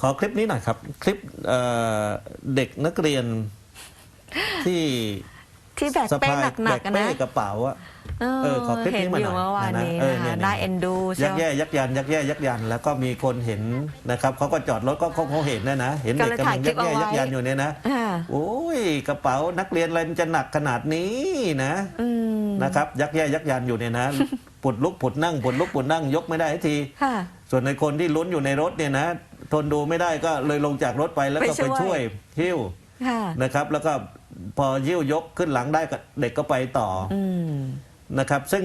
ขอคลิปนี้หน่อยครับ คลิปเอ่อเด็กนักเรียนที่ที่แบกสะเป้พายหแบนักกๆอะเป้นะกระเป๋าอะ เอเออขอคลิปเห็นนี้มาอหน่ยู่อยเมื่อวานนี้นะเออเนี่นะยได้เอ็นดูยัเชียกวแย่ยักยันยักแย่ยักยันแล้วก็มีคนเห็นนะครับเขาก็จอดรถก็เขาเขาเห็นนะนะเห็นเด็กก็เลยกำลังถ่ายคลิยัปกแย่เอาไว้ยักยันอยู่เนี่ยนะอ่าโอ้ยกระเป๋านักเรียนอะไรมันจะหนักขนาดนี้นะ อืมนะครับยักแย่ยักยันอยู่เนี่ยนะปุดลุกปุดนั่งปุดลุกปุดนั่งยกไม่ได้ที ค่ะ ส่วนในคนที่ลุ้นอยู่ในรถเนี่ยนะ ทนดูไม่ได้ก็เลยลงจากรถไปแล้วก็ไปช่ไปวยช่วยหิ้วค่ะ นะครับ แล้วก็พอหิ้วยกขึ้นหลังได้ก็เด็กก็ไปต่อออืม นะครับ ซึ่ง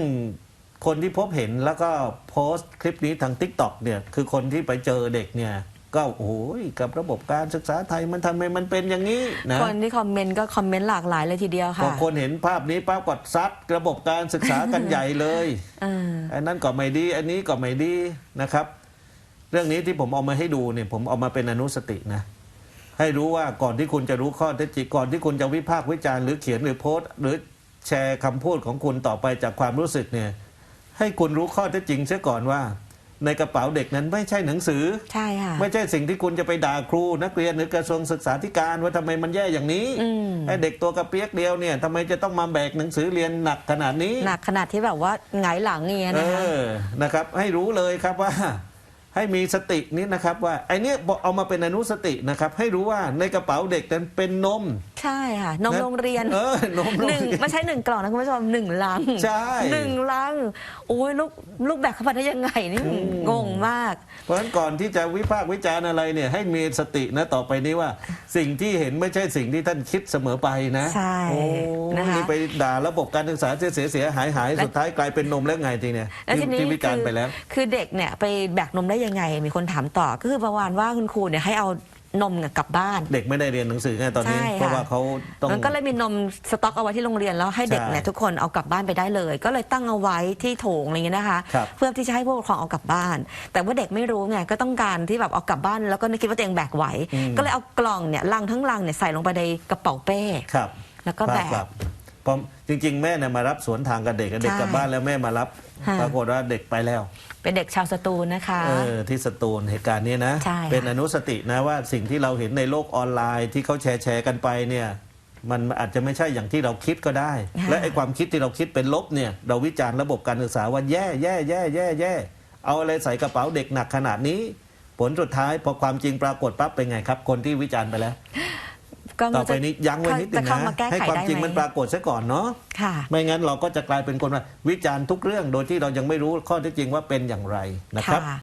คนที่พบเห็นแล้วก็โพสต์คลิปนี้ทาง t ิ k t o k เนี่ยคือคนที่ไปเจอเด็กเนี่ย ก็โอ้ยกับระบบการศึกษาไทยมันทำไมมันเป็นอย่างนี้นะ คนที่คอมเมนต์ก็คอมเมนต์หลากหลายเลยทีเดียวพอค่ะคนเห็นภาพนี้ป้ากดซัดระบบการศึกษากันใหญ่เลย อ่า อันนั้นก็ไม่ดี อันนี้ก็ไม่ดีนะครับ เรื่องนี้ที่ผมเอามาให้ดูเนี่ยผมเอามาเป็นอนุสตินะให้รู้ว่าก่อนที่คุณจะรู้ข้อเท็จจริงก่อนที่คุณจะวิพากษ์วิจารณ์หรือเขียนหรือโพสต์หรือแชร์คำพูดของคุณต่อไปจากความรู้สึกเนี่ยให้คุณรู้ข้อเท็จจริงเสียก่อนว่า ในกระเป๋าเด็กนั้นไม่ใช่หนังสือใช่ค่ะไม่ใช่สิ่งที่คุณจะไปด่าครู นักเรียนหรือกระทรวงศึกษาธิการว่าทำไมมันแย่อย่างนี้อืมไอ้เด็กตัวกระเปียกเดียวเนี่ยทำไมจะต้องมาแบกหนังสือเรียนหนักขนาดนี้หนักขนาดที่แบบว่าหงายหลังเงี้ยเอนะคะอนะครับ ให้รู้เลยครับว่า ให้มีสตินี้นะครับว่าไอเนี้ยบอกเอามาเป็นอนุสตินะครับ ให้รู้ว่าในกระเป๋าเด็กนั้นเป็นนม ใช่ค่ะนมนะโรงเรียนเออนมโรงหนึ่งเรียนไม่ใช่หนึ่งกล่องนะคุณผู้ชมหนึ่งลังใช่หนึ่งลังโอ้ยลูกลูกแบกเข้ามาได้ยังไงนี่งงมาก เพราะฉะนั้นก่อนที่จะวิพากษ์วิจารณ์อะไรเนี่ยให้มีสตินะต่อไปนี้ว่า สิ่งที่เห็นไม่ใช่สิ่งที่ท่านคิดเสมอไปนะใช่โอ้นะคะนี่ไปด่าระบบการศึกษาเสียเสียเสียหายหายและสุดท้ายกลายเป็นนมแล้วไงทีเนี่ยแล้วทีที่นี้ที่วิจารณ์ไปแล้ว คือเด็กเนี่ยไปแบกนมได้ยังไงมีคนถามต่อก็คือประมาณว่าคุณครูเนี่ยให้เอานมเนี่ยกลับบ้าน เด็กไม่ได้เรียนหนังสือไงตอนนี้ใช่ค่ะ เพราะว่าเขาต้องมันก็เลยมีนมสต็อกเอาไว้ที่โรงเรียนแล้วให้เด็กใช่เนี่ยทุกคนเอากลับบ้านไปได้เลย ก็เลยตั้งเอาไว้ที่โถงอะไรเงี้ยนะคะ ครับ เพื่อที่จะให้ผู้ปกครองเอากลับบ้าน แต่ว่าเด็กไม่รู้ไงก็ต้องการที่แบบเอากลับบ้าน แล้วก็ไม่คิดว่าตัวเองแบกไหว อืม ก็เลยเอากล่องเนี่ยลังทั้งลังเนี่ยใส่ลงไปในกระเป๋าเป้ ครับแล้วก็แบกครับเพราะจริง ๆ แม่เนี่ยมารับสวนทางกับเด็กอะเด็กใช่กลับบ้านแล้วแม่มารับ ค่ะ ปรากฏว่าเด็กไปแล้ว เป็นเด็กชาวสตูลนะคะ เออที่สตูลเหตุการณ์นี้นะ ใช่ค่ะ เป็นอนุสตินะว่าสิ่งที่เราเห็นในโลกออนไลน์ที่เขาแชร์แชร์กันไปเนี่ยมันอาจจะไม่ใช่อย่างที่เราคิดก็ได้ และไอ้ความคิดที่เราคิดเป็นลบเนี่ยเราวิจารณ์ระบบการศึกษาว่าแย่แย่แย่แย่แย่เอาอะไรใส่กระเป๋าเด็กหนักขนาดนี้ ผลสุดท้ายพอความจริงปรากฏปั๊บเป็นไงครับ คนที่วิจารณ์ไปแล้วก็ ต่อไปนี้ยั้งไว้นิดนึจะงเข้านะมาแก้ให้ไขความได้จริงไหมมันปรากฏซะก่อนเนาะค่ะไม่งั้นเราก็จะกลายเป็นคนว่าวิจารณ์ทุกเรื่องโดยที่เรายังไม่รู้ข้อเท็จจริงว่าเป็นอย่างไรนะครับค่ะ